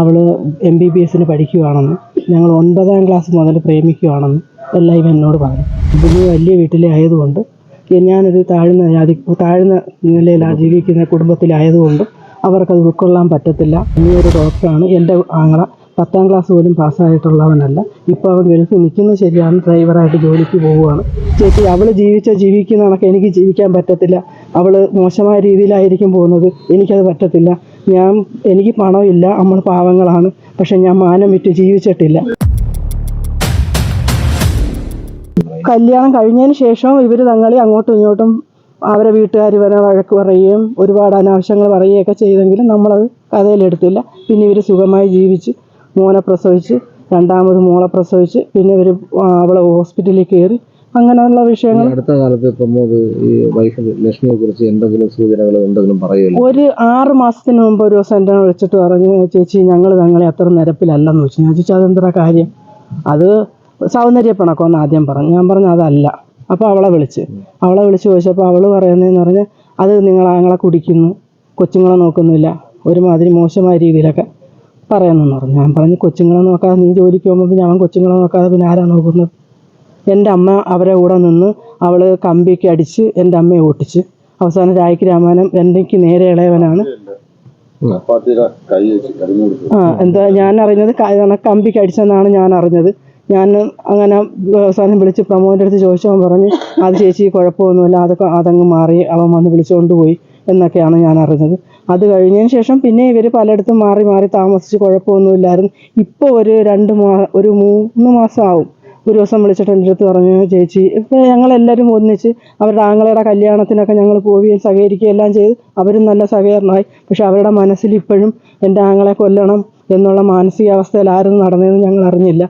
അവൾ M B B എസിന് പഠിക്കുകയാണെന്ന് ഞങ്ങൾ ഒൻപതാം ക്ലാസ് മുതൽ പ്രേമിക്കുകയാണെന്ന് എല്ലാം എന്നോട് പറഞ്ഞു. ഇതിന് വലിയ വീട്ടിലെ ആയതുകൊണ്ട് ഞാനൊരു താഴ്ന്ന ജാതി താഴ്ന്ന നിലയിലാണ് ജീവിക്കുന്ന കുടുംബത്തിലായതുകൊണ്ട് അവർക്കത് ഉൾക്കൊള്ളാൻ പറ്റത്തില്ല. നീ ഒരു ഡോക്ടറാണ്. എന്റെ ആങ്ങള പത്താം ക്ലാസ് പോലും പാസ്സായിട്ടുള്ളവനല്ല ഇപ്പോൾ അവൻ ഗൾഫിൽ നിൽക്കുന്നത് ശരിയാണ്. ഡ്രൈവറായിട്ട് ജോലിക്ക് പോവുകയാണ്. ചേച്ചി അവൾ ജീവിച്ച ജീവിക്കുന്ന കണക്ക് എനിക്ക് ജീവിക്കാൻ പറ്റത്തില്ല. അവൾ മോശമായ രീതിയിലായിരിക്കും പോകുന്നത്. എനിക്കത് പറ്റത്തില്ല. ഞാൻ എനിക്ക് പണമില്ല നമ്മൾ പാവങ്ങളാണ്. പക്ഷെ ഞാൻ മാനം വിറ്റ് ജീവിച്ചിട്ടില്ല. കല്യാണം കഴിഞ്ഞതിന് ശേഷം ഇവർ തങ്ങളെ അങ്ങോട്ടും ഇങ്ങോട്ടും അവരെ വീട്ടുകാർ വരെ വഴക്ക് പറയുകയും ഒരുപാട് അനാവശ്യങ്ങൾ പറയുകയൊക്കെ ചെയ്തെങ്കിലും നമ്മളത് കഥയിലെടുത്തില്ല. പിന്നെ ഇവർ സുഖമായി ജീവിച്ച് മോനെ പ്രസവിച്ച് രണ്ടാമത് മോളെ പ്രസവിച്ച് പിന്നെ ഇവർ അവളെ ഹോസ്പിറ്റലിൽ കയറി അങ്ങനെയുള്ള വിഷയങ്ങൾ അടുത്ത കാലത്ത് പ്രമോദ് ഈ വൈഫ് ലക്ഷ്മിയെ കുറിച്ച് എന്തെങ്കിലും സൂചനകൾ എന്തെങ്കിലും പറയുമല്ലോ? ഒരു ആറ് മാസത്തിന് മുമ്പ് ഒരു ദിവസം എന്നെ വിളിച്ചിട്ട് പറഞ്ഞു ചേച്ചി ഞങ്ങൾ ഞങ്ങളെ അത്ര നിരപ്പിലല്ലെന്ന് വെച്ചു. ഞാൻ ചോദിച്ചു അതെന്താ കാര്യം? അത് സൗന്ദര്യ പിണക്കമെന്ന് ആദ്യം പറഞ്ഞു. ഞാൻ പറഞ്ഞു അതല്ല. അപ്പോൾ അവളെ വിളിച്ച്. അവളെ വിളിച്ച് ചോദിച്ചപ്പോൾ അവൾ പറയുന്നതെന്ന് പറഞ്ഞാൽ അത് നിങ്ങൾ ആങ്ങളെ കുടിക്കുന്നു കൊച്ചുങ്ങളെ നോക്കുന്നില്ല ഒരുമാതിരി മോശമായ രീതിയിലൊക്കെ പറയുന്നെന്ന് പറഞ്ഞു. ഞാൻ പറഞ്ഞു കൊച്ചുങ്ങളെ നോക്കാതെ നീ ജോലിക്ക് പോകുമ്പോൾ പിന്നെ അവൻ കൊച്ചുങ്ങളെ നോക്കാതെ പിന്നെ ആരാ നോക്കുന്നത്? എന്റെ അമ്മ അവരെ കൂടെ നിന്ന് അവൾ കമ്പിക്ക് അടിച്ച് എന്റെ അമ്മയെ ഓട്ടിച്ച്. അവസാനം രായ്ക്ക് രാമാനം എനിക്ക് നേരെ ഇളയവനാണ്. ആ എന്താ ഞാൻ അറിഞ്ഞത് കമ്പിക്ക് അടിച്ചെന്നാണ് ഞാൻ അറിഞ്ഞത്. ഞാൻ അങ്ങനെ അവസാനം വിളിച്ച് പ്രമോദിന്റെ അടുത്ത് ചോദിച്ചവൻ പറഞ്ഞ് അത് ചേച്ചി കുഴപ്പമൊന്നുമില്ല അതൊക്കെ അതങ്ങ് മാറി അവൻ വന്ന് വിളിച്ചുകൊണ്ട് പോയി എന്നൊക്കെയാണ് ഞാൻ അറിഞ്ഞത്. അത് കഴിഞ്ഞതിന് ശേഷം പിന്നെ ഇവർ പലയിടത്തും മാറി മാറി താമസിച്ച് കുഴപ്പമൊന്നുമില്ലായിരുന്നു. ഇപ്പോൾ ഒരു രണ്ട് മാ ഒരു മൂന്ന് മാസം ആവും. ഒരു ദിവസം വിളിച്ചിട്ട് എന്റെ അടുത്ത് പറഞ്ഞു ചേച്ചി ഇപ്പോൾ ഞങ്ങളെല്ലാവരും ഒന്നിച്ച് അവരുടെ ആങ്ങളയുടെ കല്യാണത്തിനൊക്കെ ഞങ്ങൾ പോവുകയും സഹകരിക്കുകയും എല്ലാം ചെയ്ത് അവരും നല്ല സഹകരണമായി. പക്ഷെ അവരുടെ മനസ്സിൽ ഇപ്പോഴും എന്റെ ആങ്ങളെ കൊല്ലണം എന്നുള്ള മാനസികാവസ്ഥയിലായിരുന്നു നടന്നതെന്ന് ഞങ്ങൾ അറിഞ്ഞില്ല.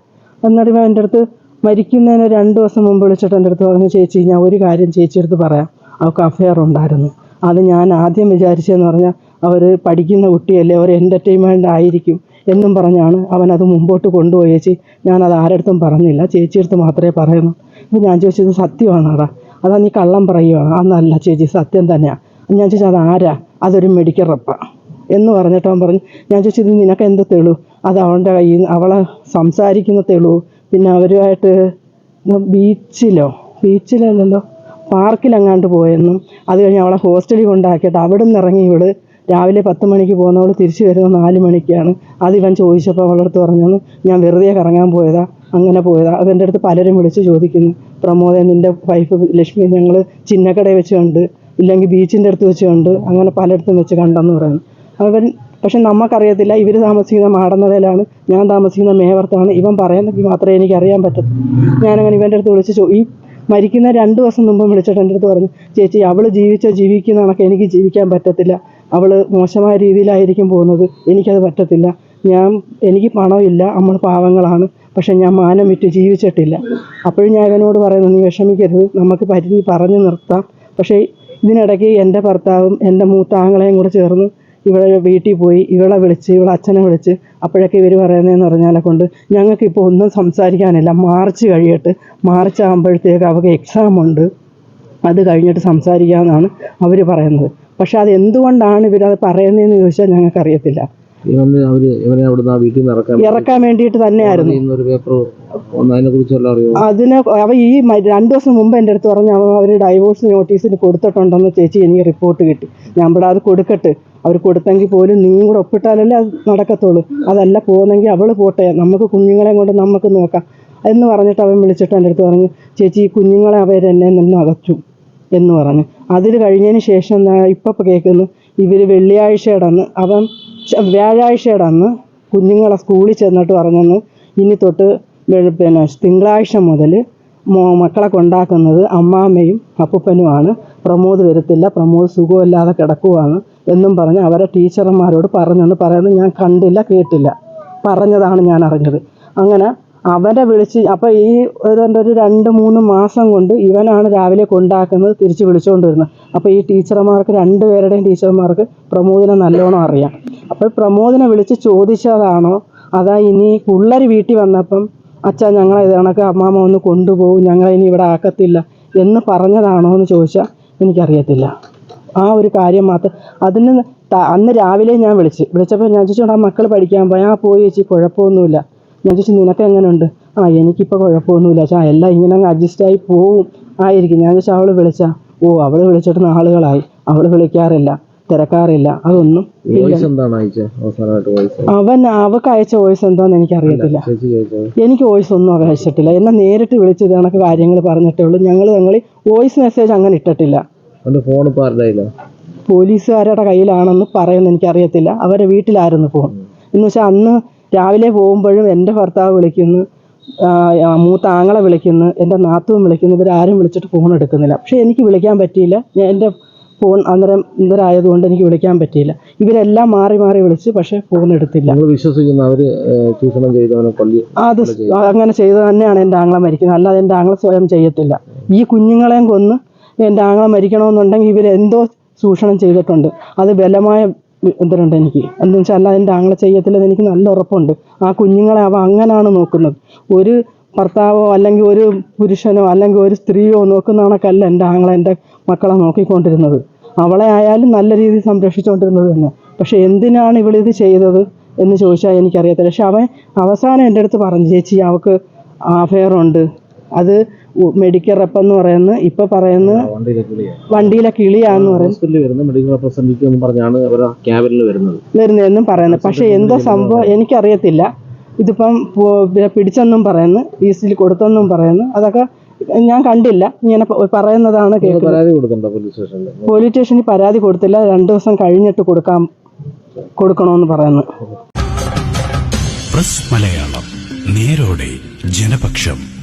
എന്നിട്ട് എന്റെ അടുത്ത് മരിക്കുന്നതിന് രണ്ട് ദിവസം മുമ്പ് വിളിച്ചിട്ട് എന്റെ അടുത്ത് പറഞ്ഞു ചേച്ചി ഞാൻ ഒരു കാര്യം ചേച്ചിയെടുത്ത് പറയാം. അവൾക്ക് അഫെയർ ഉണ്ടായിരുന്നു. അത് ഞാൻ ആദ്യം വിചാരിച്ചതെന്ന് പറഞ്ഞാൽ അവർ പഠിക്കുന്ന കുട്ടിയല്ലേ അവർ എന്റർടൈൻമെന്റ് ആയിരിക്കും. എന്നും പറഞ്ഞാണ് അവൻ അത് മുമ്പോട്ട് കൊണ്ടുപോയി. ചേച്ചി ഞാനത് ആരടുത്തും പറഞ്ഞില്ല. ചേച്ചിയടുത്ത് മാത്രമേ പറയുന്നു. അപ്പോൾ ഞാൻ ചോദിച്ചത് സത്യമാണോടാ? അതാ നീ കള്ളം പറയുവാണ്. അന്നല്ല ചേച്ചി സത്യം തന്നെയാണ് ഞാൻ ചോദിച്ചത് അത് ആരാ? അതൊരു മെഡിക്കൽ റെപ്പാണ് എന്ന് പറഞ്ഞിട്ട് അവൻ പറഞ്ഞു ഞാൻ ചോദിച്ചു ഇത് നിനക്ക് എന്ത് തെളിവ്? അത് അവളുടെ കയ്യിൽ അവളെ സംസാരിക്കുന്ന തെളിവ്. പിന്നെ അവരുമായിട്ട് ബീച്ചിലോ? ബീച്ചിലല്ലല്ലോ? പാർക്കിലെങ്ങാണ്ട് പോയെന്നും അത് കഴിഞ്ഞ് അവളെ ഹോസ്റ്റലിൽ കൊണ്ടാക്കിയിട്ട് അവിടെ നിന്ന് ഇറങ്ങി ഇവൾ രാവിലെ പത്ത് മണിക്ക് പോകുന്നവൾ തിരിച്ചു വരുന്നത് നാല് മണിക്കാണ്. അത് ഇവൻ ചോദിച്ചപ്പോൾ അവളുടെ അടുത്ത് പറഞ്ഞു ഞാൻ വെറുതെ കറങ്ങാൻ പോയതാ അങ്ങനെ പോയതാ. അവന്റെ അടുത്ത് പലരും വിളിച്ച് ചോദിക്കുന്നു. പ്രമോദൻ നിന്റെ വൈഫ് ലക്ഷ്മി ഞങ്ങൾ ചിന്നക്കടയിൽ വെച്ച് കണ്ട് ഇല്ലെങ്കിൽ ബീച്ചിന്റെ അടുത്ത് വെച്ച് കണ്ട് അങ്ങനെ പലയിടത്തും വെച്ച് കണ്ടെന്ന് പറയുന്നു. അവൻ പക്ഷെ നമുക്കറിയത്തില്ല ഇവർ താമസിക്കുന്ന മാടന്നതയിലാണ് ഞാൻ താമസിക്കുന്ന മേവർത്താണ് ഇവൻ പറയുന്നെങ്കിൽ മാത്രമേ എനിക്ക് അറിയാൻ പറ്റത്തുള്ളൂ ഞാനങ്ങനെ ഇവന്റെ അടുത്ത് വിളിച്ച് ചോ ഈ മരിക്കുന്ന രണ്ട് ദിവസം മുമ്പ് വിളിച്ചിട്ട് എന്റെ അടുത്ത് പറഞ്ഞു ചേച്ചി അവൾ ജീവിച്ച ജീവിക്കുന്ന കണക്ക് എനിക്ക് ജീവിക്കാൻ പറ്റത്തില്ല. അവൾ മോശമായ രീതിയിലായിരിക്കും പോകുന്നത്. എനിക്കത് പറ്റത്തില്ല. ഞാൻ എനിക്ക് പണമില്ല. നമ്മൾ പാവങ്ങളാണ്. പക്ഷേ ഞാൻ മാനം വിറ്റ് ജീവിച്ചിട്ടില്ല. അപ്പോഴും ഞാൻ അവനോട് പറയുന്നത് നീ വിഷമിക്കരുത്. നമുക്ക് പരിധി പറഞ്ഞു നിർത്താം. പക്ഷേ ഇതിനിടയ്ക്ക് എന്റെ ഭർത്താവും എന്റെ മൂത്ത ആങ്ങളെയും കൂടെ ചേർന്ന് ഇവിടെ വീട്ടിൽ പോയി. ഇവളെ വിളിച്ച് ഇവളെ അച്ഛനെ വിളിച്ച് അപ്പോഴൊക്കെ ഇവർ പറയുന്നതെന്ന് പറഞ്ഞാലെ കൊണ്ട് ഞങ്ങൾക്കിപ്പോൾ ഒന്നും സംസാരിക്കാനില്ല. മാർച്ച് കഴിയട്ട്. മാർച്ച് ആകുമ്പോഴത്തേക്ക് അവർക്ക് എക്സാം ഉണ്ട്. അത് കഴിഞ്ഞിട്ട് സംസാരിക്കാമെന്നാണ് അവർ പറയുന്നത്. പക്ഷെ അത് എന്തുകൊണ്ടാണ് ഇവരത് പറയുന്നതെന്ന് ചോദിച്ചാൽ ഞങ്ങൾക്കറിയത്തില്ല. ഇറക്കാൻ വേണ്ടിയിട്ട് തന്നെയായിരുന്നു. അതിനെ അവ ഈ രണ്ടു ദിവസം മുമ്പ് എന്റെ അടുത്ത് പറഞ്ഞു അവ അവർ ഡൈവോഴ്സ് നോട്ടീസിന് കൊടുത്തിട്ടുണ്ടെന്ന് ചേച്ചി എനിക്ക് റിപ്പോർട്ട് കിട്ടി. ഞാൻ ഇവിടെ അത് കൊടുക്കട്ടെ. അവർ കൊടുത്തെങ്കിൽ പോലും നീയും കൂടെ ഒപ്പിട്ടാലല്ലേ അത് നടക്കത്തുള്ളൂ. അതല്ല പോകുന്നെങ്കിൽ അവൾ പോട്ടെ. നമുക്ക് കുഞ്ഞുങ്ങളെ കൊണ്ട് നമുക്ക് നോക്കാം എന്ന് പറഞ്ഞിട്ട് അവൻ വിളിച്ചിട്ട് എന്റെ അടുത്ത് പറഞ്ഞു ചേച്ചി ഈ കുഞ്ഞുങ്ങളെ അവരെന്നെ നിന്ന് അകച്ചു എന്ന് പറഞ്ഞു. അതിൽ കഴിഞ്ഞതിന് ശേഷം ഇപ്പം കേൾക്കുന്നു ഇവർ വെള്ളിയാഴ്ചയുടെ അന്ന് ച- വ്യാഴാഴ്ചയുടെ അന്ന് കുഞ്ഞുങ്ങളെ സ്കൂളിൽ ചെന്നിട്ട് പറഞ്ഞെന്ന് ഇനി തൊട്ട് പിന്നെ തിങ്കളാഴ്ച മുതൽ മക്കളെ കൊണ്ടാക്കുന്നത് അമ്മാമ്മയും അപ്പൂപ്പനുമാണ്. പ്രമോദ് വരത്തില്ല പ്രമോദ് സുഖമില്ലാതെ കിടക്കുവാണ് എന്നും പറഞ്ഞ് അവരെ ടീച്ചർമാരോട് പറഞ്ഞെന്ന് പറയുന്നത് ഞാൻ കണ്ടില്ല കേട്ടില്ല. പറഞ്ഞതാണ് ഞാൻ അറിഞ്ഞത്. അങ്ങനെ അവരെ വിളിച്ച് അപ്പോൾ ഈ ഒരു ഒരു രണ്ട് മൂന്ന് മാസം കൊണ്ട് ഇവനാണ് രാവിലെ കൊണ്ടാക്കുന്നത് തിരിച്ച് വിളിച്ചുകൊണ്ട് വരുന്നത് അപ്പോൾ ഈ ടീച്ചർമാർക്ക് രണ്ട് പേരുടെയും ടീച്ചർമാർക്ക് പ്രമോദിനെ നല്ലോണം അറിയാം. അപ്പോൾ പ്രമോദിനെ വിളിച്ച് ചോദിച്ചതാണോ? അതാ ഇനി പിള്ളേർ വീട്ടിൽ വന്നപ്പം അച്ഛാ ഞങ്ങളെ ഇത് കണക്ക് അമ്മാമ്മ ഒന്ന് കൊണ്ടുപോകും ഞങ്ങളെ ഇനി ഇവിടെ ആക്കത്തില്ല എന്ന് പറഞ്ഞതാണോ എന്ന് ചോദിച്ചാൽ എനിക്കറിയത്തില്ല. ആ ഒരു കാര്യം മാത്രം. അതിന് അന്ന് രാവിലെ ഞാൻ വിളിച്ച്. വിളിച്ചപ്പോൾ ഞാൻ ചോദിച്ചു ആ മക്കൾ പഠിക്കാൻ പോയി. ആ പോയി ചേച്ചി കുഴപ്പമൊന്നുമില്ല. ഞാൻ ചോദിച്ചു നിനക്ക് എങ്ങനെയുണ്ട് ആ എനിക്കിപ്പോൾ കുഴപ്പമൊന്നുമില്ല. ചാ എല്ലാം ഇങ്ങനെ അങ്ങ് അഡ്ജസ്റ്റായി പോവും. ആയിരിക്കും. ഞാൻ ചോദിച്ചാൽ അവൾ വിളിച്ചാ? ഓ അവൾ വിളിച്ചിട്ട് നാളുകളായി. അവൾ വിളിക്കാറില്ല തിരക്കാറില്ല അതൊന്നും അവൻ അവക്ക് അയച്ച വോയിസ് എന്താന്ന് എനിക്കറിയത്തില്ല. എനിക്ക് വോയിസ് ഒന്നും അവ അയച്ചിട്ടില്ല. എന്നെ നേരിട്ട് വിളിച്ച് ഇത് കണക്ക് കാര്യങ്ങൾ പറഞ്ഞിട്ടേ ഉള്ളൂ. ഞങ്ങൾ ഞങ്ങൾ വോയിസ് മെസ്സേജ് അങ്ങനെ ഇട്ടിട്ടില്ല? പോലീസുകാരുടെ കയ്യിലാണെന്ന് പറയുന്ന എനിക്കറിയത്തില്ല. അവരുടെ വീട്ടിലായിരുന്നു ഫോൺ എന്ന് വെച്ചാൽ അന്ന് രാവിലെ പോകുമ്പോഴും എന്റെ ഭർത്താവ് വിളിക്കുന്നു മൂത്ത ആങ്ങളെ വിളിക്കുന്നു എന്റെ നാത്തുവും വിളിക്കുന്നു ഇവരാരും വിളിച്ചിട്ട് ഫോൺ എടുക്കുന്നില്ല. പക്ഷേ എനിക്ക് വിളിക്കാൻ പറ്റിയില്ല. ഞാൻ എന്റെ ഫോൺ അന്നേരം ഇവരായതുകൊണ്ട് എനിക്ക് വിളിക്കാൻ പറ്റിയില്ല. ഇവരെല്ലാം മാറി മാറി വിളിച്ച് പക്ഷേ ഫോൺ എടുത്തില്ല. വിശ്വസിക്കുന്ന അവർ ചൂഷണം ചെയ്തവനെ കൊല്ലി അത് അങ്ങനെ ചെയ്ത് തന്നെയാണ് എന്റെ ആങ്ങളെ മരിക്കുന്നത്. അല്ലാതെ എന്റെ ആങ്ങളെ സ്വയം ചെയ്യത്തില്ല. ഈ കുഞ്ഞുങ്ങളെയും കൊന്ന് എന്റെ ആങ്ങളെ മരിക്കണമെന്നുണ്ടെങ്കിൽ ഇവരെന്തോ ചൂഷണം ചെയ്തിട്ടുണ്ട്. അത് ബലമായ ഇതിലുണ്ട് എനിക്ക്. എന്താണെന്ന് വെച്ചാൽ അല്ല എന്റെ ആങ്ങളെ ചെയ്യത്തില്ലെന്ന് എനിക്ക് നല്ല ഉറപ്പുണ്ട്. ആ കുഞ്ഞുങ്ങളെ അവ അങ്ങനെയാണ് നോക്കുന്നത്. ഒരു ഭർത്താവോ അല്ലെങ്കിൽ ഒരു പുരുഷനോ അല്ലെങ്കിൽ ഒരു സ്ത്രീയോ നോക്കുന്ന കണക്കല്ല എന്റെ ആങ്ങളെ എന്റെ മക്കളെ നോക്കിക്കൊണ്ടിരുന്നത്. അവളെ ആയാലും നല്ല രീതിയിൽ സംരക്ഷിച്ചുകൊണ്ടിരുന്നത് തന്നെ. പക്ഷെ എന്തിനാണ് ഇവളിത് ചെയ്തത് എന്ന് ചോദിച്ചാൽ എനിക്കറിയത്തില്ല. പക്ഷെ അവൻ അവസാനം എന്റെ അടുത്ത് പറഞ്ഞു ചേച്ചി അവൾക്ക് അഫെയറുണ്ട് അത് മെഡിക്കൽ റെപ്പ് എന്ന് പറയുന്നത് ഇപ്പൊ പറയുന്നത് വണ്ടിയിലെ കിളിയാ വണ്ടിയിലെ കിളിയാന്ന് പറയുന്നത് എന്നും വരുന്നതെന്നും പറയുന്നത്. പക്ഷെ എന്താ സംഭവം എനിക്കറിയത്തില്ല. ഇതിപ്പം പിടിച്ചെന്നും പറയുന്നു ഈസ്റ്റിൽ കൊടുത്തെന്നും പറയുന്നു. അതൊക്കെ ഞാൻ കണ്ടില്ല. ഇങ്ങനെ പറയുന്നതാണ് പോലീസ് സ്റ്റേഷനിൽ പരാതി കൊടുത്തില്ല. രണ്ടു ദിവസം കഴിഞ്ഞിട്ട് കൊടുക്കാം കൊടുക്കണമെന്ന് പറയുന്നു. പ്രസ് മലയാളം നേരോടെ ജനപക്ഷം.